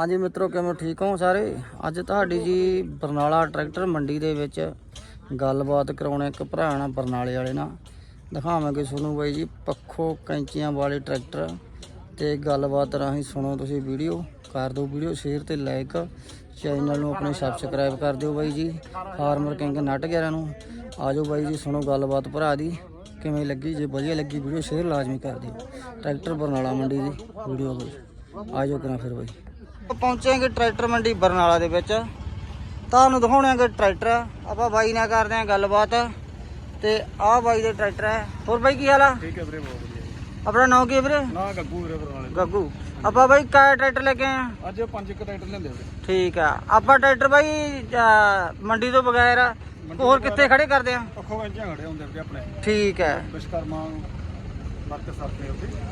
ਹਾਂਜੀ ਮਿੱਤਰੋ, ਕਿਵੇਂ ਠੀਕ ਹੋ ਸਾਰੇ? ਅੱਜ ਤੁਹਾਡੀ ਜੀ ਬਰਨਾਲਾ ਟਰੈਕਟਰ ਮੰਡੀ ਦੇ ਵਿੱਚ ਗੱਲਬਾਤ ਕਰਾਉਣਾ ਇੱਕ ਭਰਾ ਨਾਲ, ਬਰਨਾਲੇ ਵਾਲੇ ਨਾਲ। ਦਿਖਾਵਾਂਗੇ ਤੁਹਾਨੂੰ ਬਾਈ ਜੀ, ਪੱਖੋ ਕੈਂਚੀਆਂ ਵਾਲੇ ਟਰੈਕਟਰ। ਤੇ ਗੱਲਬਾਤ ਰਾਹੀਂ ਸੁਣੋ ਤੁਸੀਂ ਵੀਡੀਓ, ਕਰ ਦਿਓ ਵੀਡੀਓ, ਸ਼ੇਅਰ ਤੇ ਲਾਈਕ। ਚੈਨਲ ਨੂੰ ਆਪਣੇ ਸਬਸਕ੍ਰਾਈਬ ਕਰ ਦਿਓ ਬਾਈ ਜੀ। ਫਾਰਮਰ ਕਿੰਗ ਨਟ 11 ਨੂੰ। ਆਜੋ ਬਾਈ ਜੀ, ਸੁਣੋ ਗੱਲਬਾਤ ਭਰਾ ਦੀ। ਕਿਵੇਂ ਲੱਗੀ? ਜੇ ਵਧੀਆ ਲੱਗੀ ਵੀਡੀਓ, ਸ਼ੇਅਰ ਲਾਜ਼ਮੀ ਕਰ ਦਿਓ। ਟਰੈਕਟਰ ਬਰਨਾਲਾ ਮੰਡੀ ਦੀ, ਵੀਡੀਓ ਬਾਈ। ਆਜੋ ਕਰਾਂ ਫਿਰ ਬਾਈ। ਪਹੁੰਚਾਂਗੇ ਟਰੈਕਟਰ ਮੰਡੀ ਬਰਨਾਲਾ ਦੇ ਵਿੱਚ। ਤੁਹਾਨੂੰ ਦਿਖਾਉਣਾਂਗੇ ਟਰੈਕਟਰ। ਆਪਾਂ ਬਾਈ ਨਾਲ ਕਰਦੇ ਆਂ ਗੱਲਬਾਤ। ਤੇ ਆਹ ਬਾਈ ਦੇ ਟਰੈਕਟਰ ਹੈ। ਹੋਰ ਬਾਈ ਕੀ ਹਾਲ ਆ? ਠੀਕ ਹੈ ਵੀਰੇ ਬਹੁਤ ਵਧੀਆ ਆਪਣਾ ਨਾਮ ਕੀ ਹੈ ਵੀਰੇ? ਨਾ ਗੱਗੂ ਵੀਰੇ ਬਰਨਾਲੇ ਗੱਗੂ। ਆਪਾਂ ਬਾਈ ਕਾ ਟਰੈਕਟਰ ਲੈ ਕੇ ਆਏ ਆ? ਅੱਜ ਪੰਜ ਇੱਕ ਟਰੈਕਟਰ ਲੈਂਦੇ ਵੀਰੇ। ਠੀਕ ਆ। ਆਪਾਂ ਟਰੈਕਟਰ ਬਾਈ ਮੰਡੀ ਤੋਂ ਬਗੈਰ ਹੋਰ ਕਿੱਥੇ ਖੜੇ ਕਰਦੇ ਆ? ਵੰਜਾਂ ਖੜੇ ਹੁੰਦੇ ਵੀਰੇ ਆਪਣੇ। ਠੀਕ ਹੈ। ਵਿਸ਼ਕਰਮਾ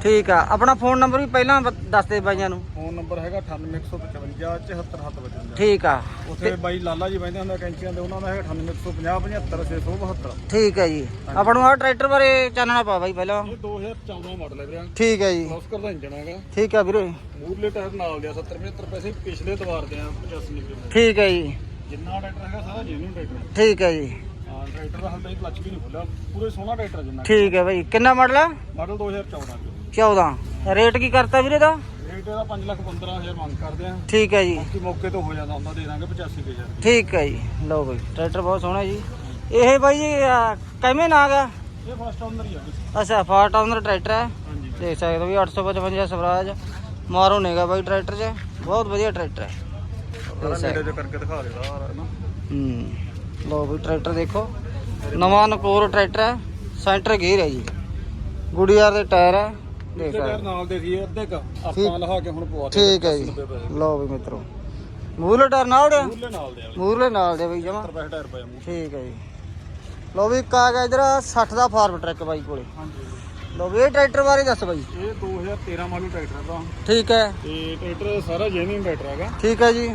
ਠੀਕ ਆ ਆਪਣਾ ਫੋਨ ਨੰਬਰ ਵੀ ਪਹਿਲਾਂ ਬ- ਦੱਸ ਦੇ ਬਾਈਆਂ ਨੂੰ। ਫੋਨ ਨੰਬਰ ਹੈਗਾ 98155 74755 ਠੀਕ ਆ। ਉੱਥੇ ਬਾਈ ਲਾਲਾ ਜੀ ਬੈਠੇ ਹੁੰਦੇ ਕੈਂਚੀਆਂ ਦੇ ਉਹਨਾਂ ਦਾ ਹੈਗਾ 98150 75672 ਠੀਕ ਹੈ ਜੀ। ਆਪਾਂ ਨੂੰ ਆਹ ਟਰੈਕਟਰ ਬਾਰੇ ਚਾਨਣਾ ਪਾ ਬਾਈ ਪਹਿਲਾਂ। ਇਹ 2014 ਮਾਡਲ ਹੈ ਵੀਰੇ। ਠੀਕ ਹੈ ਜੀ। ਕਲੋਸਕਰ ਦਾ ਇੰਜਨ ਹੈਗਾ। ਠੀਕ ਆ ਵੀਰੇ। ਮੂਰਲੇ ਟਾਇਰ ਨਾਲ ਦੇ ਆ 70 75 ਪੈਸੇ ਪਿਛਲੇ ਦਵਾਰ ਦੇ ਆ 85 ਕਿਲੋਮੀਟਰ ਠੀਕ ਹੈ ਜੀ। ਜਿੰਨਾ ਟਰੈਕਟਰ ਹੈਗਾ ਸਾਰਾ ਜੈਨੂਇਨ ਟਰੈਕਟਰ ਹੈ। ਠੀਕ ਹੈ ਜੀ। ਹਾਂ ਟਰੈਕਟਰ ਦਾ ਹਾਲ ਤੱਕ ਕਲਚ ਵੀ ਨਹੀਂ ਖੁੱਲਿਆ ਪੂਰੇ ਸੋਹਣਾ ਟਰੈਕਟਰ ਜਿੰਨਾ ਠੀਕ ਹੈ ਬਾਈ। ਕਿੰਨਾ ਮਾਡਲ ਆ? ਮਾਡਲ 2014 ਚ। 14 ਰੇਟ ਕੀ ਕਰਤਾ ਵੀਰੇ ਦਾ? ਰੇਟ ਇਹਦਾ 5 ਲੱਖ 15000 ਮੰਗ ਕਰਦੇ ਆ। ਠੀਕ ਹੈ ਜੀ। ਬਾਕੀ ਮੌਕੇ ਤੋਂ ਹੋ ਜਾਂਦਾ ਹੁੰਦਾ ਦੇ ਦਾਂਗੇ 85000 ਠੀਕ ਹੈ ਜੀ। ਲਓ ਬਾਈ ਟਰੈਕਟਰ ਬਹੁਤ ਸੋਹਣਾ ਜੀ। ਇਹ ਬਾਈ ਜੀ ਅਹ, ਕਿਵੇਂ ਨਾ ਗਾ ਇਹ ਫਸਟ ਓਨਰ ਹੀ ਆ। ਅੱਛਾ ਫਾਰ ਟਾਊਨਰ ਟਰੈਕਟਰ ਹੈ। ਦੇਖ ਸਕਦੇ ਹੋ ਵੀ 855 ਸਵਰਾਜ ਮਾਰੋ ਨੇਗਾ ਬਾਈ ਟਰੈਕਟਰ 'ਚ। ਬਹੁਤ ਵਧੀਆ ਟਰੈਕਟਰ ਹੈ। ਕਰਕੇ ਦਿਖਾ ਦੇ ਸਾਰਾ ਨਾ? ਹੂੰ। ਲਓ ਵੀ ਟਰੈਕਟਰ ਦੇਖੋ। ਨਵਾਂ ਨਕੋਰ ਟਰੈਕਟਰ ਹੈ ਸੈਂਟਰ ਗੇਅਰ ਹੈ ਜੀ। ਗੁੜੀਆਰ ਦੇ ਟਾਇਰ ਹੈ ਦੇਖ ਸਕਦੇ ਨਾਲ ਦੇ ਸੀ ਅੱਧੇ ਕ। ਆਪਾਂ ਲਹਾ ਕੇ ਹੁਣ ਪਵਾ ਠੀਕ ਹੈ ਜੀ। ਲਓ ਵੀ ਮਿੱਤਰੋ। ਮੂਰਲੇ ਟਾਇਰ ਨਾਲ ਉੜਿਆ ਮੂਰਲੇ ਨਾਲ ਦੇ ਮੂਰਲੇ ਨਾਲ ਦੇ ਬਈ ਜਮਾ। 70 ਪੈਸੇ ਟਾਇਰ ਪਏ ਮੂੰਹ ਠੀਕ ਹੈ ਜੀ। ਲਓ ਵੀ ਕਾ ਗਿਆ ਇਧਰ 60 ਦਾ ਫਾਰਮ ਟਰੈਕ ਬਾਈ ਕੋਲੇ। ਹਾਂਜੀ। ਲਓ ਵੀ ਇਹ ਟਰੈਕਟਰ ਬਾਰੇ ਦੱਸ ਬਾਈ। ਇਹ 2013 ਮਾਡਲ ਟਰੈਕਟਰ ਦਾ ਠੀਕ ਹੈ। ਤੇ ਟਰੈਕਟਰ ਸਾਰਾ ਜੈਨੂਇਨ ਟਰੈਕਟਰ ਹੈਗਾ। ਠੀਕ ਹੈ ਜੀ।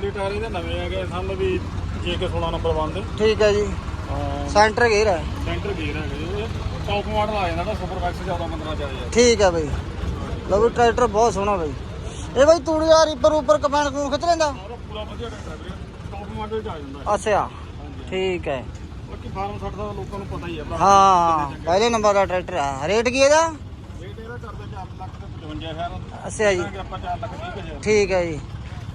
ਪਿਛਲੇ ਟਾਇਰ ਇਹਦੇ ਨਵੇਂ ਹੈਗੇ ਸਾਨੂੰ ਵੀ ਜੇ ਕੇ 16 ਨੰਬਰ ਬੰਦ ਠੀਕ ਹੈ ਜੀ। ਹਾਂ। ਸੈਂਟਰ ਗੇਅਰ ਹੈ। ਸੈਂਟਰ ਗੇਅਰ ਇਹ ਟੌਪ ਮਾਡਲ ਆ ਜਾਂਦਾ ਨਾ ਸੁਪਰ ਮੈਕਸ 14 15 ਚ ਆ ਜਾਂਦਾ ਠੀਕ ਹੈ ਬਈ। ਲਓ ਵੀ ਟਰੈਕਟਰ ਬਹੁਤ ਸੋਹਣਾ ਬਈ। ਇਹ ਬਈ ਤੂੜੀ ਆ ਰੀਪਰ ਉੱਪਰ ਕਪੈਣ ਕੂਣ ਖਿੱਚ ਲੈਂਦਾ? ਪੂਰਾ ਵਧੀਆ ਟਰੈਕਟਰ ਹੈ। ਟੌਪ ਮਾਡਲ ਚ ਆ ਜਾਂਦਾ ਅੱਛਾ। ਠੀਕ ਹੈ। ਬਾਕੀ ਫਾਰਮ 60 ਦਾ ਲੋਕਾਂ ਨੂੰ ਪਤਾ ਹੀ ਹੈ ਹਾਂ। ਪਹਿਲੇ ਨੰਬਰ ਦਾ ਟਰੈਕਟਰ ਆ। ਰੇਟ ਕੀ ਇਹਦਾ? ਰੇਟ ਇਹਦਾ ਕਰਦੇ 4 ਲੱਖ ਤੇ 55000 ਅੱਛਾ ਜੀ। ਕਿ ਆਪਾਂ 4 ਲੱਖ 30000 ਠੀਕ ਹੈ ਜੀ।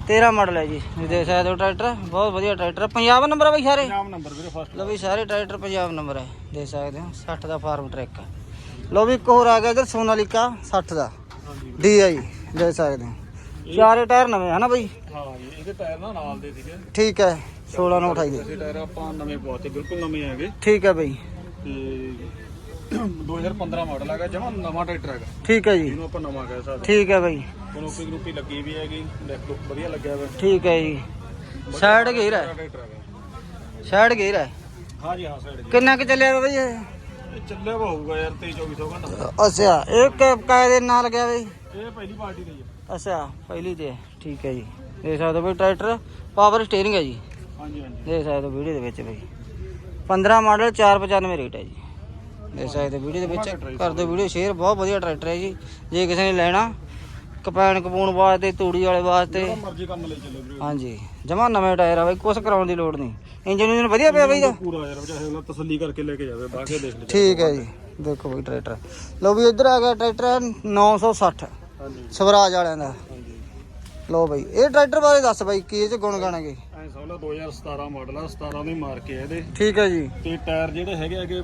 13 ਮਾਡਲ ਹੈ ਜੀ। ਇਹ ਦੇਖ ਸਕਦੇ ਹੋ ਟਰੈਕਟਰ ਬਹੁਤ ਵਧੀਆ ਟਰੈਕਟਰ ਪੰਜਾਬ ਨੰਬਰ ਆ ਬਈ ਸਾਰੇ? ਨਾਮ ਨੰਬਰ ਵੀਰੇ ਫਸਟ ਲਓ ਵੀ ਸਾਰੇ ਟਰੈਕਟਰ ਪੰਜਾਬ ਨੰਬਰ ਹੈ। ਦੇਖ ਸਕਦੇ ਹੋ 60 ਦਾ ਫਾਰਮ ਟਰੈਕ ਹੈ। ਲਓ ਵੀ ਇੱਕ ਹੋਰ ਆ ਗਿਆ ਇਧਰ ਸੋਨਾਲੀਕਾ 60 ਦਾ। ਹਾਂਜੀ। ਡੀਆਈ ਦੇਖ ਸਕਦੇ ਹੋ। ਚਾਰੇ ਟਾਇਰ ਨਵੇਂ ਹਨਾ ਬਈ? ਹਾਂ ਜੀ ਇਹਦੇ ਟਾਇਰ ਨਾ ਨਾਲ ਦੇ ਸੀਗੇ। ਠੀਕ ਹੈ 16 ਨੂੰ ਉਠਾਈ ਦੇ। ਅਸੀਂ ਟਾਇਰ ਆਪਾਂ ਨਵੇਂ ਪਵਾਤੇ ਬਿਲਕੁਲ ਨਵੇਂ ਹੈਗੇ। ਠੀਕ ਹੈ ਬਈ। ਤੇ 2015 ਮਾਡਲ ਹੈਗਾ ਜਮਾ ਨਵਾਂ ਟਰੈਕਟਰ ਹੈਗਾ। ਠੀਕ ਹੈ ਜੀ। ਇਹਨੂੰ ਆਪਾਂ ਨਵਾਂ ਕਹਿ ਸਕਦੇ ਠੀਕ ਹੈ ਬਈ। ਗਰੁੱਪੀ ਗਰੁੱਪੀ ਲੱਗੀ ਵੀ ਹੈਗੀ ਦੇਖ ਲਓ ਵਧੀਆ ਲੱਗਿਆ ਹੋਇਆ ਠੀਕ ਹੈ ਜੀ। ਸਾਈਡ ਗੇਅਰ ਹੈ? ਟਰੈਕਟਰ ਹੈਗਾ ਸਾਈਡ ਗੇਅਰ ਹੈ? ਹਾਂ ਜੀ ਹਾਂ ਸਾਈਡ ਜੀ ਕਿੰਨਾ ਕੁ ਚੱਲਿਆ ਵਾ ਬਈ ਇਹ? ਇਹ ਚੱਲਿਆ ਵਾ ਹੋਊਗਾ ਯਾਰ 23 2400 ਘੰਟਾ। ਅੱਛਾ ਇਹ ਕਿ ਕਾਇਦੇ ਨਾਲ ਗਿਆ ਬਈ? ਇਹ ਪਹਿਲੀ ਪਾਰਟੀ ਦੀ ਹੈ ਅੱਛਾ ਪਹਿਲੀ ਤੇ ਹੈ। ਠੀਕ ਹੈ ਜੀ। ਦੇਖ ਸਕਦੇ ਹੋ ਬਈ ਟਰੈਕਟਰ ਪਾਵਰ ਸਟੀਅਰਿੰਗ ਹੈ ਜੀ। ਹਾਂਜੀ ਹਾਂਜੀ। ਦੇਖ ਸਕਦੇ ਹੋ ਵੀਡੀਓ ਦੇ ਵਿੱਚ ਬਈ। 15 ਮਾਡਲ 495 ਰੇਟ ਹੈ ਜੀ। ਦੇਖ ਸਕਦੇ ਹੋ ਵੀਡੀਓ ਦੇ ਵਿੱਚ ਕਰ ਦਿਓ ਵੀਡੀਓ ਸ਼ੇਅਰ ਬਹੁਤ ਵਧੀਆ ਟਰੈਕਰ ਹੈ ਜੀ। ਜੇ ਕਿਸੇ ਨੇ ਲੈਣਾ ਕਪੈਣ ਕਪੂਣ ਵਾਸਤੇ ਤੂੜੀ ਵਾਲੇ ਵਾਸਤੇ। ਜਿਹੜਾ ਮਰਜ਼ੀ ਕੰਮ ਲਈ ਚੱਲੋ ਵੀਰੇ। ਹਾਂਜੀ। ਜਮਾ ਨਵੇਂ ਟਾਇਰ ਆ ਬਈ ਕੁਛ ਕਰਾਉਣ ਦੀ ਲੋੜ ਨਹੀਂ। ਇੰਜਨ ਇੰਜਨ ਵਧੀਆ ਪਿਆ ਬਈ ਦਾ ਪੂਰਾ ਯਾਰ ਚਾਹੇ ਅਗਲਾ ਤਸੱਲੀ ਕਰਕੇ ਲੈ ਕੇ ਜਾਵੇ ਬਾਹਰ ਕੇ ਦੇਖ ਲੈ ਠੀਕ ਹੈ ਜੀ। ਦੇਖੋ ਬਈ ਟਰੈਕਟਰ। ਲਓ ਵੀ ਇੱਧਰ ਆ ਗਿਆ ਟਰੈਕਟਰ 960 ਹਾਂਜੀ। ਸਵਰਾਜ ਵਾਲਿਆਂ ਦਾ। ਹਾਂਜੀ। ਲਓ ਬਈ ਇਹ ਟਰੈਕਟਰ ਬਾਰੇ ਦੱਸ ਬਈ ਕੀ ਇਹ ਚ ਗੁਣ ਗਾਣਗੇ ਐ ਸੌਲਾ 2017 ਮਾਡਲ ਆ 17 ਦੀ ਮਾਰ ਕੇ ਆ ਇਹਦੇ। ਠੀਕ ਹੈ ਜੀ। ਤੇ ਟਾਇਰ ਜਿਹੜੇ ਹੈਗੇ ਹੈਗੇ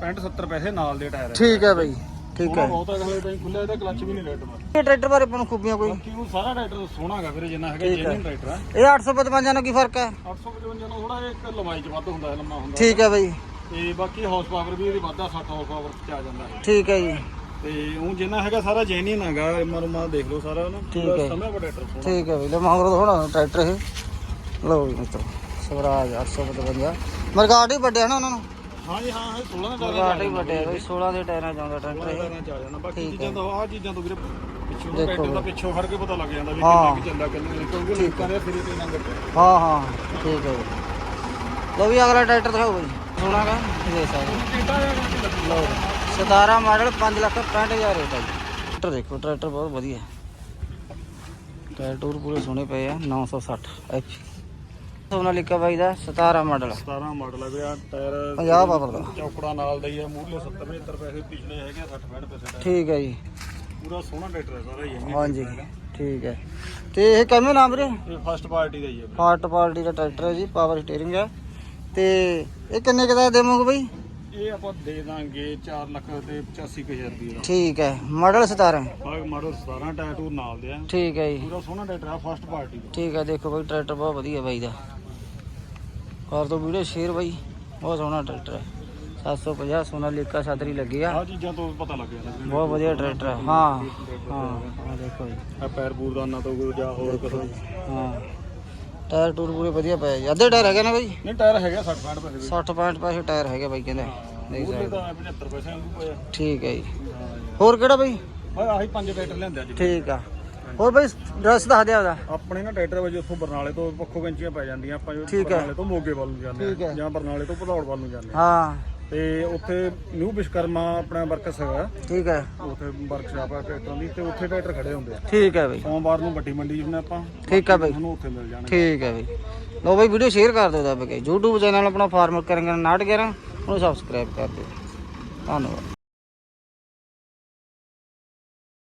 65 70 ਪੈਸੇ ਨਾਲ ਦੇ ਟਾਇਰ ਠੀਕ ਹੈ ਬਈ। ਠੀਕ ਹੈ। ਬਹੁਤ ਅਗਲੇ ਟਾਈਮ ਖੁੱਲਿਆ ਇਹਦਾ ਕਲਚ ਵੀ ਨਹੀਂ ਲੈਟ ਮਾਰ ਇਹ ਟਰੈਕਟਰ ਬਾਰੇ ਆਪਾਂ ਨੂੰ ਖੂਬੀਆਂ ਕੋਈ। ਬਾਕੀ ਉਹ ਸਾਰਾ ਟਰੈਕਟਰ ਸੋਹਣਾ ਹੈਗਾ ਵੀਰੇ ਜਿੰਨਾ ਹੈਗਾ ਜੈਨੂਇਨ ਟਰੈਕਟਰ ਆ। ਇਹ 855 ਨਾਲ ਕੀ ਫ਼ਰਕ ਹੈ? 855 ਨਾਲ ਥੋੜਾ ਇੱਕ ਲੰਬਾਈ ਚ ਵੱਧ ਹੁੰਦਾ ਹੈ ਲੰਮਾ ਹੁੰਦਾ ਠੀਕ ਹੈ ਬਈ। ਤੇ ਬਾਕੀ ਹਾਰਸ ਪਾਵਰ ਵੀ ਇਹਦੀ ਵੱਧਾ 60 ਹਾਰਸ ਪਾਵਰ ਚ ਆ ਜਾਂਦਾ ਹੈ। ਠੀਕ ਹੈ ਜੀ। ਤੇ ਉਹ ਜਿੰਨਾ ਹੈਗਾ ਸਾਰਾ ਜੈਨੂਇਨ ਹੈਗਾ ਮਰ ਮਾ ਦੇਖ ਲਓ ਸਾਰਾ ਨਾ ਠੀਕ ਪੂਰਾ ਹੈ। ਸਮੇਂ ਬੜਾ ਟਰੈਕਟਰ ਸੋਹਣਾ। ਠੀਕ ਹੈ ਬਈ ਲੈ ਥੋੜਾ ਟਰੈਕਟਰ ਇਹ। ਲਓ ਜੀ ਮਿੱਤਰੋ ਸਵਰਾਜ 855 ਮਰਗਾਟ ਹੀ ਵੱਡਿਆ ਨਾ ਉਹਨਾਂ ਨੂੰ। ਹਾਂ ਜੀ ਹਾਂ ਹਾਂ 16 ਦਾ ਮਰਗਾਟ ਹੀ ਵੱਡਿਆ ਬਈ। 16 ਦੇ ਟਾਇਰਾਂ ਚ ਆਉਂਦਾ ਟਰੈਕਟਰ ਇਹ। ਬਾਕੀ ਠੀਕ ਚੀਜ਼ਾਂ ਤਾਂ ਆਹ ਚੀਜ਼ਾਂ ਤੋਂ ਵੀਰੇ ਪਿੱਛੋਂ ਦੇਖੋ ਟਰੈਕਟਰ ਦਾ ਪਿੱਛੋਂ ਫੜ ਕੇ ਪਤਾ ਲੱਗ ਜਾਂਦਾ ਵੀ ਹਾਂ। ਕਿੰਨਾ ਕੀ ਚੱਲਦਾ ਕਿੰਨਾ ਨਹੀਂ ਕਿਉਂਕਿ ਲੋਕਾਂ ਦੇ ਫਿਰ ਤੇ ਤੇ ਹਾਂ ਹਾਂ ਠੀਕ ਹੈ ਲਓ ਵੀ ਅਗਲਾ ਟਰੈਕਟਰ ਦਿਖਾਓ ਬਈ। ਸੋਹਣਾ ਇਹ ਦੇਖ ਸਕਦੇ ਲਓ 17 ਮਾਡਲ 5 ਲੱਖ 65000 ਰੇਟ ਹੈ ਜੀ ਟਰੈਕਟਰ ਦੇਖੋ ਟਰੈਕਟਰ ਬਹੁਤ ਵਧੀਆ। ਟਾਇਰ ਟੂਰ ਪੂਰੇ ਸੋਹਣੇ ਪਏ ਆ 960 ਐਚ। ਸੋਨਾਲੀਕਾ ਬਾਈ ਦਾ 17 ਮਾਡਲ 17 ਮਾਡਲ ਹੈ ਵੀਰੇ ਟਾਇਰ 50 ਪਾਵਰ ਦਾ। ਚੌਕੜਾ ਨਾਲ ਦਾ ਹੀ ਹੈ ਮੂਹਰੇ 70 75 ਪੈਸੇ ਪਿਛਲੇ ਹੈਗੇ 60 65 ਪੈਸੇ ਦਾ। ਠੀਕ ਹੈ ਜੀ। ਪੂਰਾ ਸੋਹਣਾ ਟਰੈਕਟਰ ਹੈ ਸਾਰਾ ਹੀ ਹੈ ਹਾਂਜੀ ਠੀਕ ਹੈ ਤੇ ਇਹ ਕਿਵੇਂ ਨਾਮ ਵੀਰੇ? ਇਹ ਫਸਟ ਪਾਰਟੀ ਦਾ ਹੀ ਹੈ ਵੀਰੇ। ਫਾਰਟ ਪਾਰਟੀ ਦਾ ਟਰੈਕਟਰ ਹੈ ਜੀ ਪਾਵਰ ਸਟੀਅਰਿੰਗ ਹੈ ਤੇ ਇਹ ਕਿੰਨੇ ਕੁ ਦਾ ਦੇਵੋਗੇ ਬਾਈ? ਇਹ ਆਪਾਂ ਦੇ ਦਾਂਗੇ 4 ਲੱਖ ਤੇ 85000 ਰੁਪਏ ਦਾ ਠੀਕ ਹੈ ਮਾਡਲ 17 ਬਾਗ ਮਾਡਲ 17 ਟਾਇਰ ਟੂਰ ਨਾਲ ਦੇ ਆ। ਠੀਕ ਹੈ ਜੀ। ਪੂਰਾ ਸੋਹਣਾ ਟਰੈਕਟਰ ਆ ਫਸਟ ਪਾਰਟੀ ਦਾ। ਠੀਕ ਹੈ ਦੇਖੋ ਬਾਈ ਟਰੈਕਟਰ ਬਹੁਤ ਵਧੀਆ ਬਾਈ ਦਾ। ਕਰ ਦੋ ਵੀਡੀਓ ਸ਼ੇਅਰ ਬਾਈ ਬਹੁਤ ਸੋਹਣਾ ਟਰੈਕਟਰ ਹੈ। 750 ਸੋਨਾਲੀਕਾ ਛਤਰੀ ਲੱਗੀ ਆ। ਆ ਚੀਜ਼ਾਂ ਤੋਂ ਪਤਾ ਲੱਗ ਜਾਂਦਾ ਵੀਰੇ। ਬਹੁਤ ਵਧੀਆ ਟਰੈਕਟਰ ਹੈ। ਹਾਂ ਹਾਂ ਆ ਦੇਖੋ ਜੀ। ਆ ਪੈਰ ਪੂਰ ਦਾ ਨਾ ਤੋਂ ਕੋਈ ਜਾਂ ਹੋਰ ਕੁਝ ਹਾਂ। ਟਾਇਰ ਟੂਰ ਪੂਰੇ ਵਧੀਆ ਪਏ ਜੀ। ਅੱਧੇ ਟਾਇਰ ਹੈਗੇ ਨਾ ਬਾਈ? ਨਹੀਂ ਟਾਇਰ ਹੈਗਾ 60 65 ਪੈਸੇ 60 65 ਪੈਸੇ ਟਾਇਰ ਹੈਗੇ ਬਾਈ ਕਹਿੰਦੇ। ਦੇਖ ਉਹਦੇ ਸਕਦੇ ਤਾਂ 75 ਪੈਸੇ ਵਾਂਗੂ ਪਿਆ ਠੀਕ ਹੈ ਜੀ। ਹੋਰ ਕਿਹੜਾ ਬਾਈ? ਬਸ ਆਹੀ ਪੰਜ ਟਰੈਕਟਰ ਲਿਆਂਦੇ ਅੱਜ ਠੀਕ ਆ। ਹੋਰ ਬਾਈ ਡਰੈਸ ਦੱਸ ਦਿਆ ਉਹਦਾ। ਆਪਣੇ ਨਾ ਟਰੈਕਟਰ ਵਜੇ ਉੱਥੋਂ ਬਰਨਾਲੇ ਤੋਂ ਪੱਖੋ ਕੈਂਚੀਆਂ ਪੈ ਜਾਂਦੀਆਂ ਆਪਾਂ ਜੋ ਠੀਕ ਹੈ। ਬਰਨਾਲੇ ਤੋਂ ਮੋਗੇ ਵੱਲ ਨੂੰ ਜਾਂਦੇ ਹੈ। ਹਾਂ। ਜਾਂ ਬਰਨਾਲੇ ਤੋਂ ਭਦੌੜ ਵੱਲ ਨੂੰ ਜਾਂਦੇ ਹਾਂ ਹਾਂ। ਤੇ ਉੱਥੇ ਨਿਊ ਵਿਸ਼ਕਰਮਾ ਆਪਣਾ ਵਰਕਸ ਹੈਗਾ। ਠੀਕ ਹੈ। ਉੱਥੇ ਵਰਕਸ਼ਾਪ ਆ ਟਰੈਕਟਰਾਂ ਦੀ ਤੇ ਉੱਥੇ ਟਰੈਕਟਰ ਖੜੇ ਹੁੰਦੇ ਆ। ਠੀਕ ਹੈ ਬਾਈ। ਸੋਮਵਾਰ ਨੂੰ ਵੱਡੀ ਮੰਡੀ ਜਿਹਨੇ ਆਪਾਂ। ਠੀਕ ਆ ਬਾਈ। ਤੁਹਾਨੂੰ ਉੱਥੇ ਮਿਲ ਜਾਣਗੇ। ਠੀਕ ਹੈ ਬਾਈ। ਲਓ ਬਾਈ ਵੀਡੀਓ ਸ਼ੇਅਰ ਕਰ ਦਿਓ ਦੱਬ ਕੇ। YouTube ਚੈਨਲ ਆਪਣਾ ਫਾਰਮਰ ਕਰਾਂਗੇ ਨਾਟ ਕਰਾਂ ਉਹਨੂੰ ਸਬਸਕ੍ਰਾਈਬ ਕਰ ਦਿਓ। ਧੰਨਵਾਦ।